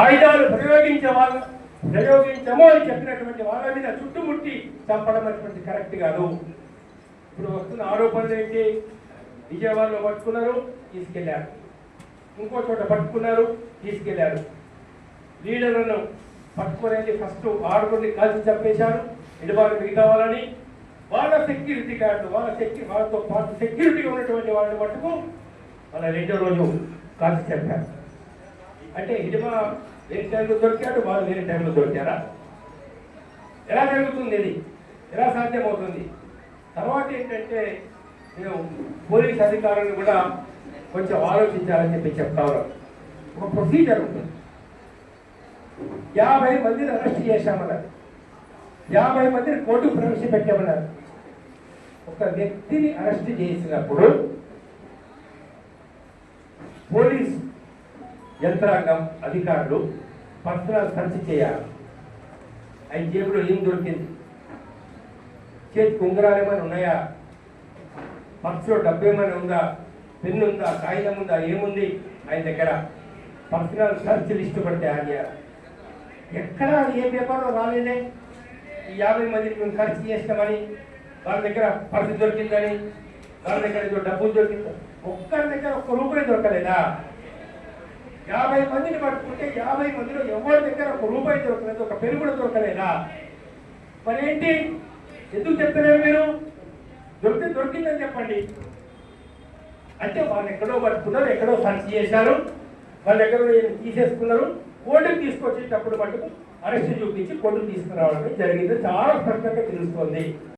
ఆయుధాలు ప్రయోగించే వాళ్ళ ప్రయోగించము అని చెప్పినటువంటి వాళ్ళ మీద చుట్టుముట్టి చంపడం అనేటువంటి కరెక్ట్ కాదు. ఇప్పుడు వస్తున్న ఆరోపణలు ఏంటి? విజయవాడలో పట్టుకున్నారు తీసుకెళ్ళారు. ఇంకో చోట పట్టుకున్నారు తీసుకెళ్ళారు. లీడర్లను పట్టుకునేది ఫస్ట్ ఆరుగురిని కాల్చి చంపేశారు. ఇటువారు మిగతా వాళ్ళని. వాళ్ళ సెక్యూరిటీ గార్డు వాళ్ళ సెక్యూ వాళ్ళతో పాటు సెక్యూరిటీగా ఉన్నటువంటి వాళ్ళని మట్టుకు వాళ్ళ రెండో రోజు కాల్చి చంపారు. అంటే హిజమా వేరే టైంలో దొరికాడు వాళ్ళు వేరే టైంలో దొరికారా? ఎలా జరుగుతుంది ఇది? ఎలా సాధ్యమవుతుంది? తర్వాత ఏంటంటే మేము పోలీస్ అధికారులను కూడా కొంచెం ఆలోచించాలని చెప్పి చెప్తా ఒక ప్రొసీజర్ ఉంటుంది. యాభై మందిని అరెస్ట్ చేశామన్నారు. యాభై మందిని కోర్టు ప్రవేశపెట్టామన్నారు. ఒక వ్యక్తిని అరెస్ట్ చేసినప్పుడు పోలీస్ యంత్రాంగం అధికారులు పర్సనల్ సెర్చ్ చేయాలి. ఆయన జేబులో ఏం దొరికింది? చేతికి ఉంగరాలు ఏమైనా ఉన్నాయా? పర్సులో డబ్బు ఏమైనా ఉందా? పెన్ను ఉందా? కాగితం ఉందా? ఏముంది? ఆయన దగ్గర పర్సనల్ సెర్చ్ లిస్ట్ పడితే తయారు ఎక్కడ ఏ పేపర్లో రాలేదే? ఈ యాభై మందిని మేము ఖర్చు చేస్తామని వాళ్ళ దగ్గర పర్సు దొరికిందని వాళ్ళ దగ్గర డబ్బులు దొరికింది. ఒక్కరి దగ్గర ఒక్క రూపాయి దొరకలేదా? యాభై మందిని పట్టుకుంటే యాభై మందిలో ఎవరి దగ్గర ఒక రూపాయి దొరకలేదు ఒక పెరుగు కూడా దొరకలేదా? మరి ఏంటి? ఎందుకు చెప్తలేరు మీరు? దొరికితే దొరికిందని చెప్పండి. అంటే వాళ్ళు ఎక్కడో పట్టుకున్నారు ఎక్కడో సర్చ్ చేశారు. వాళ్ళ దగ్గర నేను తీసేసుకున్నారు. కోర్టుకు తీసుకొచ్చేటప్పుడు మటుకు అరెస్ట్ చూపించి కోర్టుకు తీసుకురావడం జరిగింది. చాలా స్పష్టంగా తెలుస్తోంది.